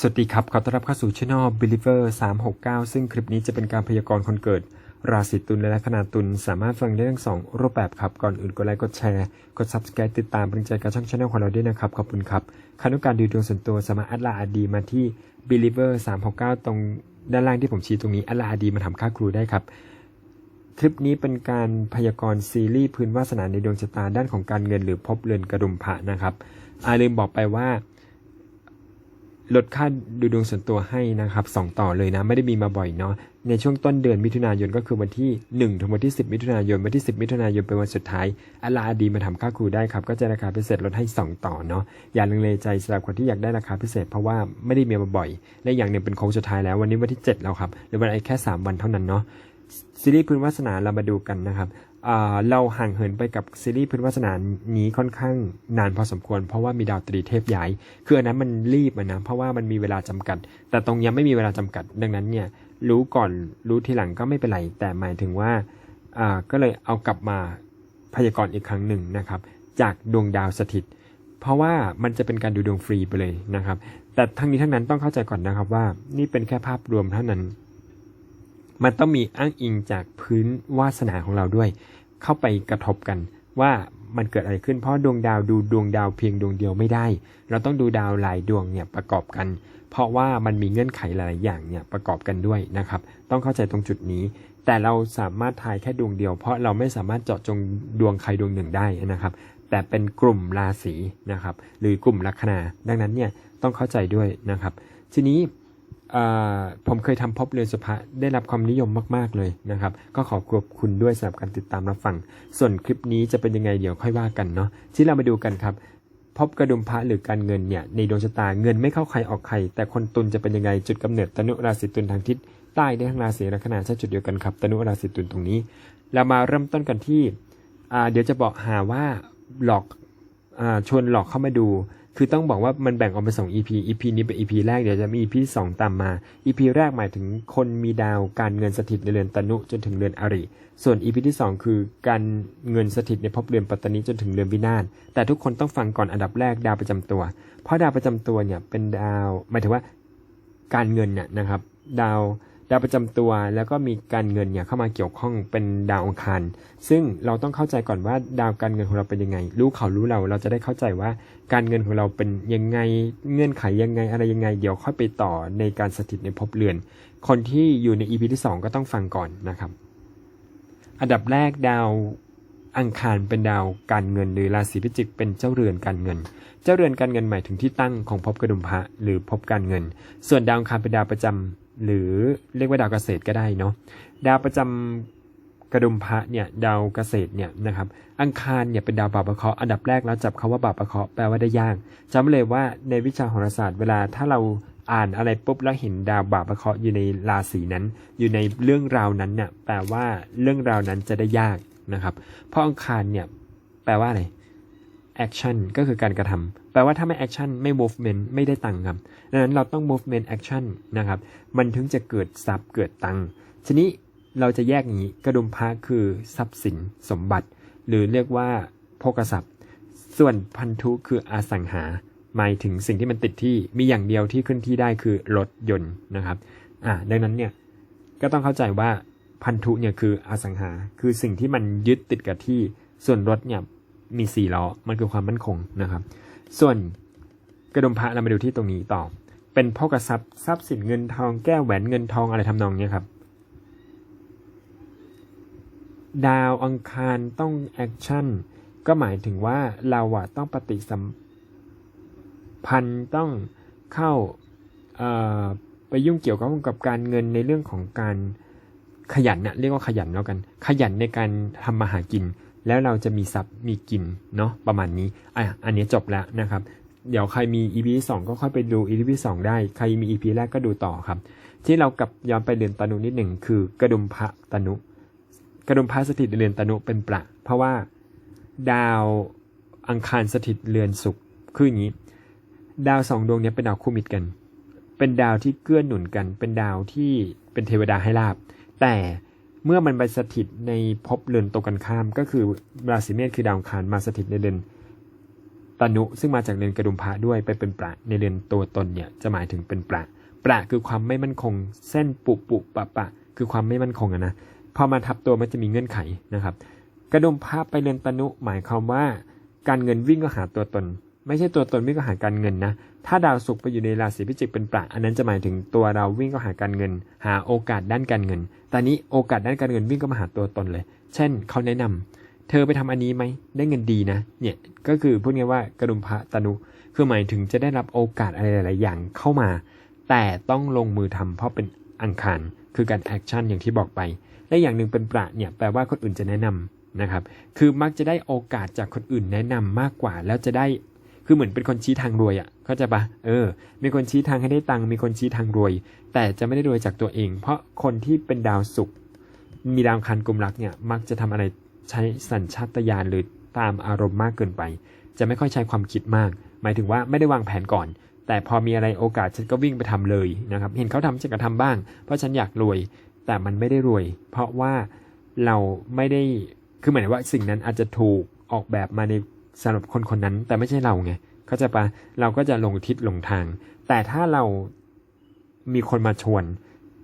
สวัสดีครับ ขอต้อนรับเข้าสู่ช่อง Believer 369 ซึ่งคลิปนี้จะเป็นการพยากรณ์คนเกิด ราศีตุลและลัคนาตุลสามารถฟังได้ทั้งสองรูปแบบครับ ก่อนอื่นกดไลค์กดแชร์ กด Subscribe ติดตามเป็นใจกับช่องช่องของเราด้วยนะครับ ขอบคุณครับใครต้องการดูดวงส่วนตัวสามารถอัดลาอาดีมาที่ Believer 369 ตรงด้านล่างที่ผมชี้ตรงนี้อัดลาอาดีมาทำค่าครูได้ครับ คลิปนี้เป็นการพยากรณ์ซีรีส์พื้นวาสนาในดวงชะตาด้านของการเงินหรือพบเรือนกระดุมพระนะครับอาลืมบอกไปว่า ลดค่าดูดวงส่วนตัวให้นะครับสองต่อเลยนะ ไม่ได้มีมาบ่อยเนาะในช่วงต้นเดือนมิถุนายนก็คือวันที่1ถึงวันที่ 10 มิถุนายนวันที่ 10 มิถุนายนเป็นวันสุดท้ายอาลาดีมาทำค่าครูได้ครับ ก็จะราคาพิเศษลดให้ 2 ต่อเนาะอย่าลังเลใจสำหรับคนที่อยากได้ราคาพิเศษ เพราะว่าไม่ได้มีมาบ่อย และอย่างหนึ่งเป็นโค้งสุดท้ายแล้ววันนี้วันที่ 7 แล้วครับเหรือวันไอ้แค่ 3 วันเท่านั้นเนาะซีรีส์พื้นวาสนาเรามาดูกันนะครับ เราห่างเหินไปกับซีรีส์พื้นวาสนานี้ค่อนข้างนานพอสมควร เพราะว่ามีดาวตรีเทพย้าย คืออันนั้นมันรีบนะเพราะว่ามันมีเวลาจำกัด แต่ตรงนี้ไม่มีเวลาจำกัด ดังนั้นเนี่ยรู้ก่อนรู้ทีหลังก็ไม่เป็นไร แต่หมายถึงว่าอ่าก็เลยเอากลับมาพยากรณ์อีกครั้งหนึ่งนะครับ จากดวงดาวสถิต เพราะว่ามันจะเป็นการดูดวงฟรีไปเลยนะครับ แต่ทั้งนี้ทั้งนั้นต้องเข้าใจก่อนนะครับว่านี่เป็นแค่ภาพรวมเท่านั้น มันต้องมีอ้างอิงจากพื้นวาสนาของเราด้วย เข้าไปกระทบกันว่ามันเกิดอะไรขึ้นเพราะดวงดาวดูดวงดาวเพียงดวงเดียวไม่ได้ เราต้องดูดาวหลายดวงเนี่ยประกอบกัน เพราะว่ามันมีเงื่อนไขหลายอย่างเนี่ยประกอบกันด้วยนะครับ ต้องเข้าใจตรงจุดนี้ แต่เราสามารถทายแค่ดวงเดียว เพราะเราไม่สามารถเจาะจงดวงใครดวงหนึ่งได้นะครับ แต่เป็นกลุ่มราศีนะครับ หรือกลุ่มลัคนา ดังนั้นเนี่ยต้องเข้าใจด้วยนะครับ ทีนี้ ผมเคยทำพบเรือนสุภาได้รับความนิยมมาก ๆ เลยนะครับ ก็ขอขอบคุณด้วยสำหรับการติดตามรับฟัง ส่วนคลิปนี้จะเป็นยังไงเดี๋ยวค่อยว่ากันเนาะที่เรามาดูกันครับพบกระดุมพระหรือการเงินเนี่ยในดวงชะตาเงินไม่เข้าใครออกใคร แต่คนตุลจะเป็นยังไงจุดกำเนิดตนุราศีตุลทางทิศใต้ได้ทั้งราศีลัคนาใช่จุดเดียวกันครับตนุราศีตุลตรงนี้ เรามาเริ่มต้นกันที่เดี๋ยวจะบอกหาว่าหลอกอชวนหลอกเข้ามาดู คือต้องบอกว่ามันแบ่งออกเป็นสอง EP EP นี้เป็น EP แรกเดี๋ยวจะมี EP สองตามมา EP แรกหมายถึงคนมีดาวการเงินสถิตในเรือนตนุจนถึงเรือนอริ ส่วน EP ที่สองคือการเงินสถิตในภพเรือนปัตตานีจนถึงเรือนวินาศแต่ทุกคนต้องฟังก่อนอันดับแรกดาวประจำตัว เพราะดาวประจำตัวเนี่ยเป็นดาวหมายถึงว่าการเงินเนี่ยนะครับ ดาว ดาวประจำตัวแล้วก็มีการเงินเนี่ยเข้ามาเกี่ยวข้องเป็นดาวอังคารซึ่งเราต้องเข้าใจก่อนว่าดาวการเงินของเราเป็นยังไง รู้เขารู้เราเราจะได้เข้าใจว่าการเงินของเราเป็นยังไงเงื่อนไขยังไงอะไรยังไง เดี๋ยวค่อยไปต่อในการสถิตในภพเรือน คนที่อยู่ใน EP ที่ 2 ก็ต้องฟังก่อนนะครับ อันดับแรกดาวอังคารเป็นดาวการเงินหรือราศีพิจิกเป็นเจ้าเรือนการเงิน เจ้าเรือนการเงินหมายถึงที่ตั้งของภพกระดุมพระหรือภพการเงิน ส่วนดาวอังคารเป็นดาวประจำ หรือเรียกว่าดาวเกษตรก็ได้เนาะดาวประจำกระดุมพระเนี่ยดาวเกษตรเนี่ยนะครับอังคารเนี่ยเป็นดาวบาปะเคาะอันดับแรกแล้วจับคาว่าบาปะเคาะแปลว่าได้ยากจำเลยว่าในวิชาโหราศาสตร์เวลาถ้าเราอ่านอะไรปุ๊บแล้วเห็นดาวบาปะเคาะอยู่ในราศีนั้น อยู่ในเรื่องราวนั้นเนี่ยแปลว่าเรื่องราวนั้นจะได้ยากนะครับเพราะอังคารเนี่ยแปลว่าอะไร action ก็คือการกระทำแปลว่าถ้าไม่ action ไม่ movement ไม่ได้ตังค์ครับดังนั้นเราต้อง movement action นะครับ มันถึงจะเกิดทรัพย์เกิดตังค์ทีนี้เราจะแยกอย่างนี้กระดุมพระคือทรัพย์สินสมบัติ หรือเรียกว่าโภกทรัพย์ ส่วนพันธุคืออสังหา หมายถึงสิ่งที่มันติดที่มีอย่างเดียวที่ขึ้นที่ได้คือรถยนต์นะครับอ่าดังนั้นเนี่ยก็ต้องเข้าใจว่าพันธุเนี่ยคืออสังหา คือสิ่งที่มันยึดติดกับที่ ส่วนรถเนี่ย มีสี่ล้อมันคือความมั่นคงนะครับ ส่วนกระดุมพระเรามาดูที่ตรงนี้ต่อ เป็นพ่อกระซับทรัพย์สินเงินทองแก้วแหวนเงินทองอะไรทำนองนี้ครับ ดาวอังคารต้องแอคชั่นก็หมายถึงว่าเราอะต้องปฏิสัมพันธ์ต้องเข้าไปยุ่งเกี่ยวกับกับการเงินในเรื่องของการขยันนะเรียกว่าขยันแล้วกัน ขยันในการทำมาหากิน แล้วเราจะมีทรัพย์มีกลิ่นเนาะประมาณนี้อะอันนี้จบแล้วนะครับ เดี๋ยวใครมี EP สองก็ค่อยไปดู EP สองได้ ใครมี EP แรกก็ดูต่อครับ ที่เรากลับย้อนไปเรือนตนุนิดหนึ่งคือกระดุมพระตนุ กระดุมพระสถิตเรือนตนุเป็นประ เพราะว่าดาวอังคารสถิตเรือนศุกร์คืออย่างนี้ ดาวสองดวงนี้เป็นดาวคู่มิตรกัน เป็นดาวที่เกื้อหนุนกัน เป็นดาวที่เป็นเทวดาให้ลาบ แต่ เมื่อมันไปสถิตในภพเรือนตรงกันข้าม ก็คือราศีเมษคือดาวคารมาสถิตในเรือนตนุ ซึ่งมาจากเรือนกระดุมพระด้วยไปเป็นประในเรือนตัวตนเนี่ยจะหมายถึงเป็นประประคือความไม่มั่นคง เส้นปุปุปะปะ คือความไม่มั่นคงอะนะพอมาทับตัวมันจะมีเงื่อนไขนะครับ กระดุมพระไปเรือนตนุหมายความว่า การเงินวิ่งก็หาตัวตน ไม่ใช่ตัวตนวิ่งก็หาการเงินนะ ถ้าดาวศุกร์ไปอยู่ในราศีพิจิกเป็นประอันนั้นจะหมายถึงตัวเราวิ่งก็หาการเงิน หาโอกาสด้านการเงินต่นี้โอกาสด้านการเงินวิ่งก็มาหาตัวตนเลย เช่นเขาแนะนำเธอไปทำอันนี้ไหมได้เงินดีนะ เนี่ยก็คือพูดง่ายว่ากระดุมพระตนุ คือหมายถึงจะได้รับโอกาสอะไรหลาย ๆ อย่างเข้ามา แต่ต้องลงมือทำเพราะเป็นอังคาร คือการแอคชั่นอย่างที่บอกไป และอย่างหนึ่งเป็นประเนี่ยแปลว่าคนอื่นจะแนะนำนะครับ คือมักจะได้โอกาสจากคนอื่นแนะนำมากกว่า แล้วจะได้ คือเหมือนเป็นคนชี้ทางรวยอะ่ะเข้าใจปะเออ มีคนชี้ทางให้ได้ตังค์มีคนชี้ทางรวย แต่จะไม่ได้รวยจากตัวเอง เพราะคนที่เป็นดาวศุกร์มีดาวคันกลุ่มรักเนี่ย มักจะทำอะไรใช้สัญชาตญาณหรือตามอารมณ์มากเกินไป จะไม่ค่อยใช้ความคิดมาก หมายถึงว่าไม่ได้วางแผนก่อน แต่พอมีอะไรโอกาสฉันก็วิ่งไปทำเลยนะครับ เห็นเขาทำฉันก็ทำบ้าง เพราะฉันอยากรวย แต่มันไม่ได้รวย เพราะว่าเราไม่ได้คือหมายถึงว่าสิ่งนั้นอาจจะถูกออกแบบมาใน สำหรับคนคนนั้น แต่ไม่ใช่เราไงเขาจะปะเราก็จะลงทิศลงทาง แต่ถ้าเรามีคนมาชวน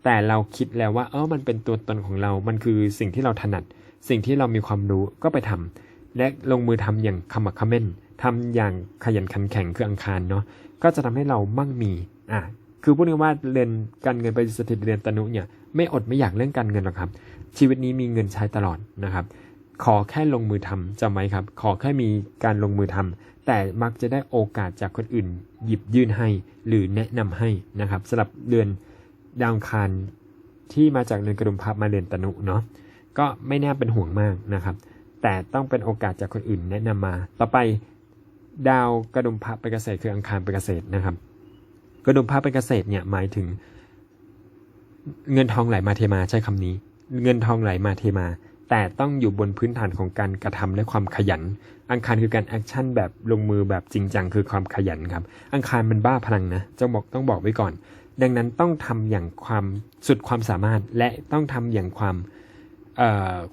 แต่เราคิดแล้วว่า เออมันเป็นตัวตนของเรา มันคือสิ่งที่เราถนัด สิ่งที่เรามีความรู้ก็ไปทำและลงมือทำอย่างขมักเขม้นทำอย่างขยันขันแข็งคืออังคารเนาะก็จะทำให้เรามั่งมีอะคือพูดง่ายว่าเรียนการเงินไปสถิตเรียนตนุเนี่ยไม่อดไม่อยากเรื่องการเงินหรอกครับ ชีวิตนี้มีเงินใช้ตลอดนะครับ ขอแค่ลงมือทำจำไว้ครับ ขอแค่มีการลงมือทำแต่มักจะได้โอกาสจากคนอื่น หยิบยื่นให้หรือแนะนำให้นะครับสำหรับเดือนดาวคารที่มาจากเดือนกระดุมพับมาเดือนตนุเนาะก็ไม่น่าเป็นห่วงมากนะครับ แต่ต้องเป็นโอกาสจากคนอื่นแนะนำมา ต่อไปดาวกระดุมพระเป็นเกษตรคืออังคารเป็นเกษตรนะครับ กระดุมพระเป็นเกษตรเนี่ยหมายถึง เงินทองไหลมาเทมาใช้คำนี้ เงินทองไหลมาเทมา แต่ต้องอยู่บนพื้นฐานของการกระทำและความขยัน อังคารคือการแอคชั่นแบบลงมือแบบจริงจังคือความขยันครับ อังคารมันบ้าพลังนะจะบอกต้องบอกไว้ก่อน ดังนั้นต้องทำอย่างความสุดความสามารถและต้องทำอย่างความ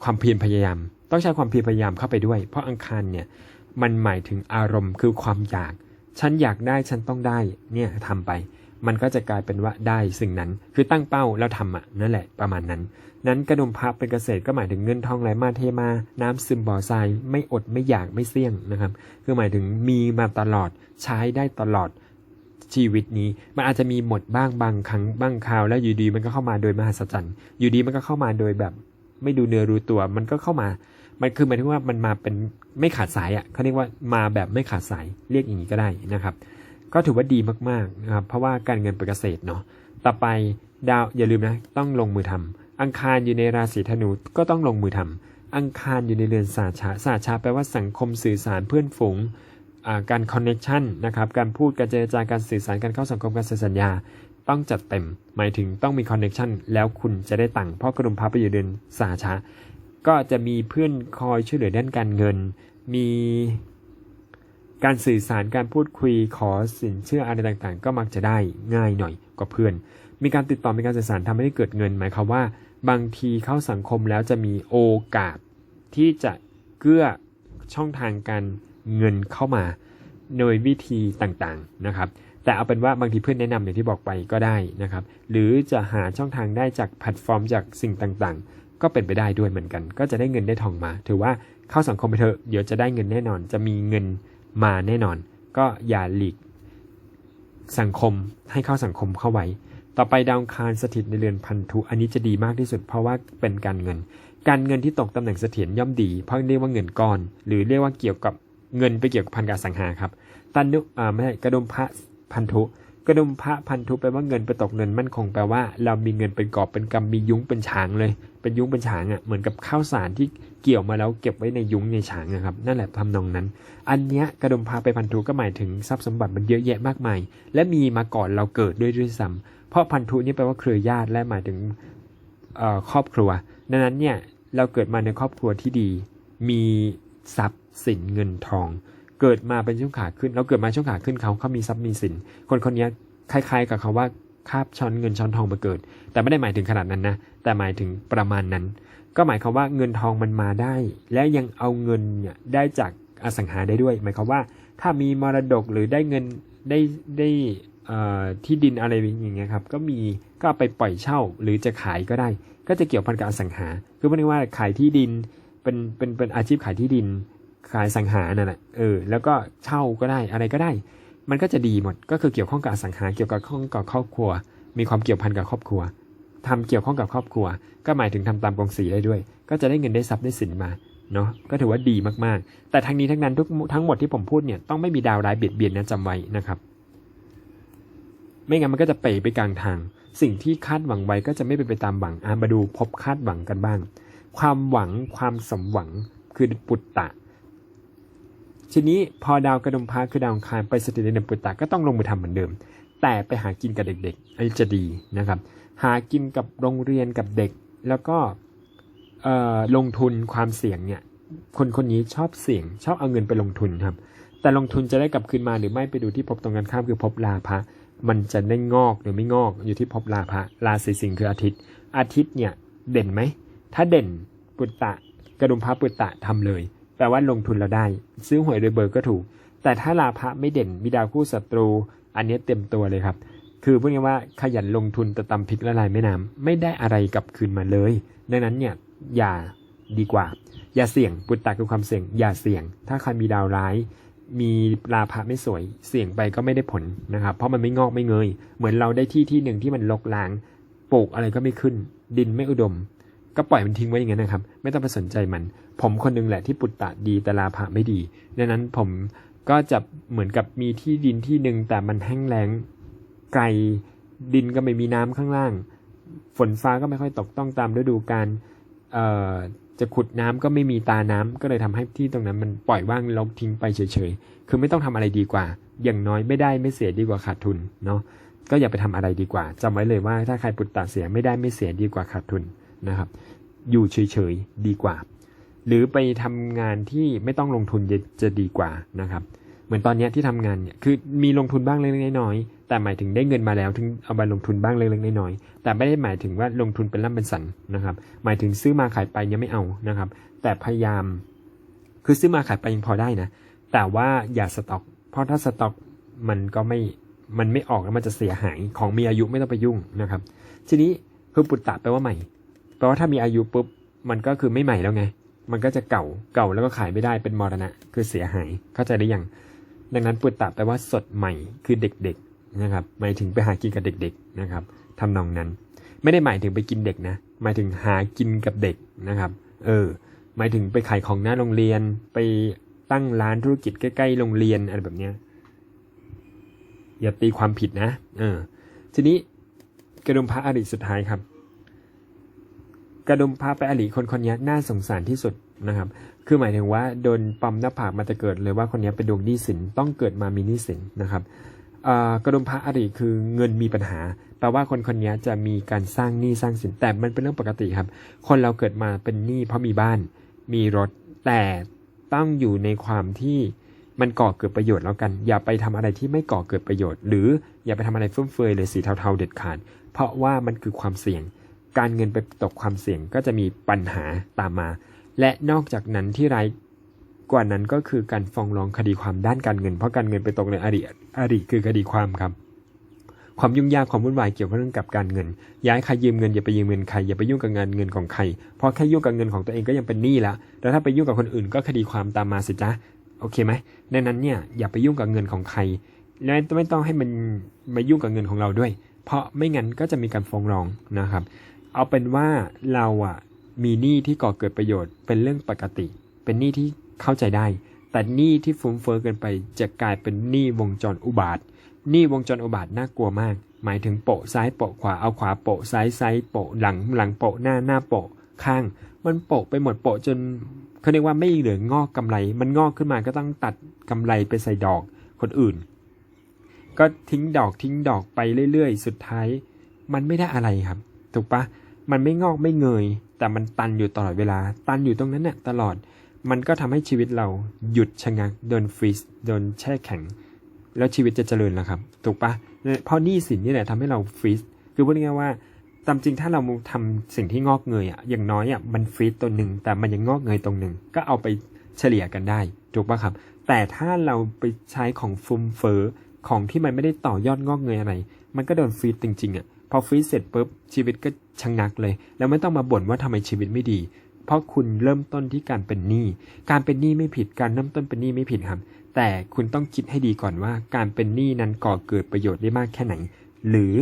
ความเพียรพยายาม ต้องใช้ความเพียรพยายามเข้าไปด้วย เพราะอังคารเนี่ยมันหมายถึงอารมณ์คือความอยาก ฉันอยากได้ฉันต้องได้เนี่ยทำไป มันก็จะกลายเป็นว่าได้สิ่งนั้น คือตั้งเป้าแล้วทำอะนั่นแหละประมาณนั้น นั้นกระดุมพับเป็นเกษตรก็หมายถึงเงินทองไหลมาเทมา น้ำซึมบ่อทรายไม่อดไม่อยากไม่เสี่ยงนะครับ คือหมายถึงมีมาตลอดใช้ได้ตลอดชีวิตนี้มันอาจจะมีหมดบ้างบางครั้งบางคราว แล้วอยู่ดีมันก็เข้ามาโดยมหัศจรรย์อยู่ดีมันก็เข้ามาโดยแบบ ไม่ดูเนื้อรู้ตัวมันก็เข้ามา มันคือหมายถึงว่ามันมาเป็นไม่ขาดสายอะเขาเรียกว่ามาแบบไม่ขาดสายเรียกอย่างนี้ก็ได้นะครับ ก็ถือว่าดีมากๆนะครับเพราะว่าการเงินเป็นเกษตรเนาะต่อไปดาวอย่าลืมนะต้องลงมือทำ อังคารอยู่ในราศีธนูก็ต้องลงมือทำอังคารอยู่ในเรือนสาชาสาชาแปลว่าสังคมสื่อสารเพื่อนฝูงการคอนเน็ชันนะครับการพูดการเจรจาการสื่อสารการเข้าสังคมการเซ็นสัญญา ต้องจัดเต็ม หมายถึงต้องมีคอนเน็ชันแล้วคุณจะได้ตังค์เพราะกระดุมพับไปอยู่เดือนสาชา ก็จะมีเพื่อนคอยช่วยเหลือด้านการเงิน มีการสื่อสารการพูดคุยขอสินเชื่ออะไรต่างๆ ก็มักจะได้ง่ายหน่อยกว่าเพื่อน มีการติดต่อมีการสื่อสารทำให้เกิดเงิน หมายความว่า บางทีเข้าสังคมแล้วจะมีโอกาสที่จะเกื้อช่องทางการเงินเข้ามาโดยวิธีต่างๆนะครับ แต่เอาเป็นว่าบางทีเพื่อนแนะนำอย่างที่บอกไปก็ได้นะครับ หรือจะหาช่องทางได้จากแพลตฟอร์มจากสิ่งต่างๆ ก็เป็นไปได้ด้วยเหมือนกัน ก็จะได้เงินได้ทองมา ถือว่าเข้าสังคมไปเถอะเดี๋ยวจะได้เงินแน่นอน จะมีเงินมาแน่นอน ก็อย่าหลีกสังคมให้เข้าสังคมเข้าไว้ ต่อไปดาวคารสถิตในเรือนพันธุอันนี้จะดีมากที่สุด เพราะว่าเป็นการเงิน การเงินที่ตกตำแหน่งเสถียรย่อมดี เพราะเรียกว่าเงินก้อน หรือเรียกว่าเกี่ยวกับเงินไปเกี่ยวกับพันกาสังหาครับ ตันุอ่าไม่ใช่กระดุมพระพันธุกระดุมพระพันธุแปลว่าเงินไปตกเงินมั่นคงแปลว่าเรามีเงินเป็นกอบเป็นกำมียุ้งเป็นฉางเลย เป็นยุ้งเป็นฉางอะ่ะเหมือนกับข้าวสารที่เกี่ยวมาแล้วเก็บไว้ในยุ้งในฉางนะครับนั่นแหละทำนองนั้น อันเนี้ยกระดุมพระไปพันธุก็หมายถึงทรัพย์สมบัติมันเยอะแยะมากมาย และมีมาก่อนเราเกิดด้วยด้วยซ้ำ เพราะพันธุนี่แปลว่าเครือญาติและหมายถึงครอบครัว ดังนั้นเนี่ยเราเกิดมาในครอบครัวที่ดี มีทรัพย์สินเงินทอง เกิดมาเป็นช่วงขาขึ้น เราเกิดมาช่วงขาขึ้นเขาเขามีทรัพย์มีสิน คนคนนี้คล้าย ๆ กับเขาว่าคาบช้อนเงินช้อนทองมาเกิด แต่ไม่ได้หมายถึงขนาดนั้นนะ แต่หมายถึงประมาณนั้น ก็หมายความว่าเงินทองมันมาได้ และยังเอาเงินเนี่ยได้จากอสังหาได้ด้วย หมายความว่าถ้ามีมรดกหรือได้เงินได้ได้ ที่ดินอะไรอย่างเงี้ยครับก็มีก็ไปปล่อยเช่าหรือจะขายก็ได้ ก็จะเกี่ยวพันกับอสังหา คือไม่ได้ว่าขายที่ดินเป็นเป็นเป็นอาชีพขายที่ดินขายสังหานั่นแหละเออแล้วก็เช่าก็ได้อะไรก็ได้ มันก็จะดีหมดก็คือเกี่ยวข้องกับอสังหาเกี่ยวกับข้องกับครอบครัว มีความเกี่ยวพันกับครอบครัวทำเกี่ยวข้องกับครอบครัว ก็หมายถึงทำตามกองสีได้ด้วย ก็จะได้เงินได้ทรัพย์ได้สินมาเนาะก็ถือว่าดีมากๆ แต่ทั้งนี้ทั้งนั้นทุกทั้งหมดที่ผมพูดเนี่ยต้องไม่มีดาวร้ายเบียดเบียนนะจำไว้นะครับ ไม่งั้นมันก็จะเป๋ไปกลางทาง สิ่งที่คาดหวังไว้ก็จะไม่เป็นไปตามหวังอะมาดูพบคาดหวังกันบ้าง ความหวังความสมหวังคือปุตตะทีนี้พอดาวกระดมพระคือดาวคารไปสถิตในปุตตะก็ต้องลงมือทำเหมือนเดิม แต่ไปหากินกับเด็กๆอันนี้จะดีนะครับ หากินกับโรงเรียนกับเด็กแล้วก็ลงทุนความเสี่ยงเนี่ยคนคนนี้ชอบเสี่ยง ชอบเอาเงินไปลงทุนครับ แต่ลงทุนจะได้กลับคืนมาหรือไม่ไปดูที่ภพตรงกันข้ามคือภพลาภะ มันจะได้งอกหรือไม่งอกอยู่ที่ภพลาภะราศีสิงห์คืออาทิตย์ อาทิตย์เนี่ยเด่นไหม ถ้าเด่นปุตตะกระดุมพระปุตตะทำเลย แปลว่าลงทุนเราได้ ซื้อหวยโดยเบอร์ก็ถูก แต่ถ้าลาภะไม่เด่นมีดาวคู่ศัตรู อันนี้เต็มตัวเลยครับ คือพูดง่ายว่าขยันลงทุนแต่ตำพริกละลายแม่น้ำไม่ได้อะไรกลับคืนมาเลย ดังนั้นเนี่ยอย่าดีกว่า อย่าเสี่ยงปุตตะคือความเสี่ยง อย่าเสี่ยง ถ้าใครมีดาวร้าย มีลาภะไม่สวย เสี่ยงไปก็ไม่ได้ผลนะครับ เพราะมันไม่งอกไม่เงย เหมือนเราได้ที่ที่หนึ่งที่มันลกลางปลูกอะไรก็ไม่ขึ้น ดินไม่อุดม ก็ปล่อยมันทิ้งไว้อย่างนั้นนะครับ ไม่ต้องไปสนใจมัน ผมคนหนึงแหละที่ปุตตะดีแต่ลาภะไม่ดีดังนั้นผมก็จะเหมือนกับมีที่ดินที่หนึ่งแต่มันแห้งแล้งไกลดินก็ไม่มีน้ำข้างล่าง ฝนฟ้าก็ไม่ค่อยตกต้องตามฤดูกาลเอ่อ จะขุดน้ำก็ไม่มีตาน้ำก็เลยทำให้ที่ตรงนั้นมันปล่อยว่างลกทิ้งไปเฉยๆ คือไม่ต้องทำอะไรดีกว่า อย่างน้อยไม่ได้ไม่เสียดีกว่าขาดทุนเนาะ ก็อย่าไปทำอะไรดีกว่าจำไว้เลยว่าถ้าใครปุตตะเสียไม่ได้ไม่เสียดีกว่าขาดทุนนะครับ อยู่เฉยๆดีกว่า หรือไปทำงานที่ไม่ต้องลงทุนจะดีกว่านะครับ เหมือนตอนนี้ที่ทำงานเนี่ย คือมีลงทุนบ้างเล็กๆน้อยๆ แต่หมายถึงได้เงินมาแล้วถึงเอาไปลงทุนบ้างเล็กๆน้อยๆแต่ไม่ได้หมายถึงว่าลงทุนเป็นล่ำเป็นสันนะครับ หมายถึงซื้อมาขายไปยังไม่เอานะครับ แต่พยายาม คือซื้อมาขายไปยังพอได้นะ แต่ว่าอย่าสต็อก เพราะถ้าสต็อกมันก็ไม่มันไม่ออกแล้วมันจะเสียหายของมีอายุไม่ต้องไปยุ่งนะครับ ทีนี้คือปุตตะแปลว่าใหม่แปลว่าถ้ามีอายุปุ๊บมันก็คือไม่ใหม่แล้วไง มันก็จะเก่าเก่าแล้วก็ขายไม่ได้เป็นมรณะ คือเสียหายเข้าใจได้ยังดังนั้นปุตตะแปลว่าสดใหม่คือเด็ก นะครับหมายถึงไปหากินกับเด็กๆนะครับทำนองนั้น ไม่ได้หมายถึงไปกินเด็กนะหมายถึงหากินกับเด็กนะครับ เออ หมายถึงไปขายของหน้าโรงเรียนไปตั้งร้านธุรกิจใกล้ๆโรงเรียนอะไรแบบเนี้ยอย่าตีความผิดนะ เออ ทีนี้กระดุมพระอริสุดท้ายครับ กระดุมพระไปอริคนคนนี้น่าสงสารที่สุดนะครับ คือหมายถึงว่าโดนปั๊มหน้าผากมาแต่เกิดเลยว่าคนนี้เป็นดวงหนี้สินต้องเกิดมามีหนี้สินนะครับ กระดุมพระอริคือเงินมีปัญหา แปลว่าคนคนนี้จะมีการสร้างหนี้สร้างสินแต่มันเป็นเรื่องปกติครับ คนเราเกิดมาเป็นหนี้เพราะมีบ้าน มีรถ แต่ต้องอยู่ในความที่มันก่อเกิดประโยชน์แล้วกัน อย่าไปทำอะไรที่ไม่ก่อเกิดประโยชน์ หรืออย่าไปทำอะไรฟุ่มเฟือยหรือสีเทาๆเด็ดขาด เพราะว่ามันคือความเสี่ยง การเงินไปตกความเสี่ยงก็จะมีปัญหาตามมา และนอกจากนั้นที่ร้าย กว่านั้นก็คือการฟ้องร้องคดีความด้านการเงิน เพราะการเงินไปตกในอดีตอดีตคือคดีความครับ ความยุ่งยากความวุ่นวายเกี่ยวกับเรื่องกับการเงิน ย้ายใครยืมเงินอย่าไปยืมเงินใครอย่าไปยุ่งกับงานเงินของใคร เพราะแค่ยุ่งกับเงินของตัวเองก็ยังเป็นหนี้แล้วแล้วถ้าไปยุ่งกับคนอื่นก็คดีความตามมาสิจ๊ะโอเคไหมดังนั้นเนี่ยอย่าไปยุ่งกับเงินของใครและไม่ต้องให้มันมายุ่งกับเงินของเราด้วย เพราะไม่งั้นก็จะมีการฟ้องร้องนะครับ เอาเป็นว่าเราอะมีหนี้ที่ก่อเกิดประโยชน์เป็นเรื่องปกติ เป็นหนี้ที่ เข้าใจได้ แต่หนี้ที่ฟุ้งเฟ้อเกินไปจะกลายเป็นหนี้วงจรอุบาทหนี้วงจรอุบาทน่ากลัวมาก หมายถึงโปะซ้ายโปะขวาเอาขวาโปะซ้ายซ้ายโปะหลังหลังโปะหน้าหน้าโปะข้าง มันโปะไปหมดโปะจนเขาเรียกว่าไม่เหลืองอกกำไร มันงอกขึ้นมาก็ต้องตัดกำไรไปใส่ดอกคนอื่น ก็ทิ้งดอกทิ้งดอกไปเรื่อยๆ สุดท้าย มันไม่ได้อะไรครับ ถูกปะมันไม่งอกไม่เงย แต่มันตันอยู่ตลอดเวลา ตันอยู่ตรงนั้นเนี่ยตลอด มันก็ทำให้ชีวิตเราหยุดชะงักโดนฟรีซโดนแช่แข็ง แล้วชีวิตจะเจริญแล้วครับ ถูกปะเพราะหนี้สินนี่แหละทำให้เราฟรีซคือพูดง่ายๆว่าตามจริงถ้าเราทำสิ่งที่งอกเงยอะอย่างน้อยอะมันฟรีซตัวหนึ่งแต่มันยังงอกเงยตรงหนึ่งก็เอาไปเฉลี่ยกันได้ ถูกปะครับ แต่ถ้าเราไปใช้ของฟุมเฟอของที่มันไม่ได้ต่อยอดงอกเงยอะไร มันก็โดนฟรีดจริงๆอะ่ะพอฟรีดเสร็จปุ๊บชีวิตก็ชะงักเลย แล้วไม่ต้องมาบ่นว่าทำไมชีวิตไม่ดี เพราะคุณเริ่มต้นที่การเป็นหนี้ การเป็นหนี้ไม่ผิด การเริ่มต้นเป็นหนี้ไม่ผิดครับ แต่คุณต้องคิดให้ดีก่อนว่า การเป็นหนี้นั้นก่อเกิดประโยชน์ได้มากแค่ไหน หรือ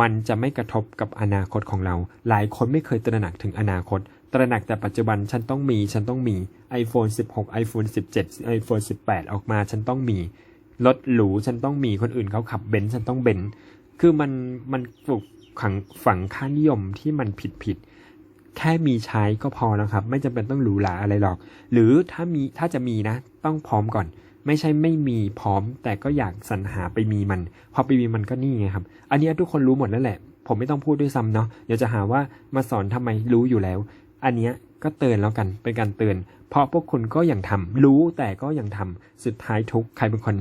มันจะไม่กระทบกับอนาคตของเรา หลายคนไม่เคยตระหนักถึงอนาคต ตระหนักแต่ปัจจุบันฉันต้องมี ฉันต้องมี iPhone 16 iPhone 17 iPhone 18 ออกมาฉันต้องมี รถหรูฉันต้องมี คนอื่นเขาขับเบนซ์ฉันต้องเบนซ์ คือมันมันปลูกฝังฝังค่านิยมที่มันผิดผิด แค่มีใช้ก็พอแล้วครับ ไม่จำเป็นต้องหรูหราอะไรหรอก หรือถ้ามีถ้าจะมีนะ ต้องพร้อมก่อน ไม่ใช่ไม่มีพร้อม แต่ก็อยากสรรหาไปมีมัน พอไปมีมันก็นี่ไงครับ อันนี้ทุกคนรู้หมดแล้วแหละ ผมไม่ต้องพูดด้วยซ้ำเนาะเดี๋ยวจะหาว่ามาสอนทำไมรู้อยู่แล้ว อันเนี้ยก็เตือนแล้วกันเป็นการเตือน เพราะพวกคุณก็ยังทำรู้แต่ก็ยังทำสุดท้ายทุกใครเป็นคน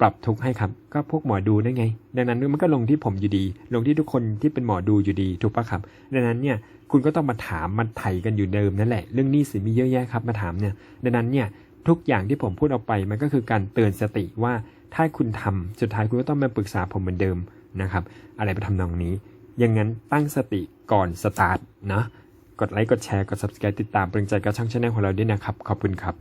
ปรับทุกข์ให้ครับ ก็พวกหมอดูได้ไง ดังนั้นมันก็ลงที่ผมอยู่ดี ลงที่ทุกคนที่เป็นหมอดูอยู่ดีถูกปะครับ ดังนั้นเนี่ยคุณก็ต้องมาถามมาไถ่กันอยู่เดิมนั่นแหละ เรื่องนี้สิมีเยอะแยะครับมาถามเนี่ย ดังนั้นเนี่ยทุกอย่างที่ผมพูดออกไปมันก็คือการเตือนสติว่าถ้าคุณทำสุดท้ายคุณก็ต้องมาปรึกษาผมเหมือนเดิมนะครับ อะไรไปทำนองนี้อย่างนั้นตั้งสติก่อนสตาร์ทนะกดไลค์กดแชร์กด subscribe ติดตามเป็นกำลังใจกับช่องชาแนลของเราด้วยนะครับ ขอบคุณครับ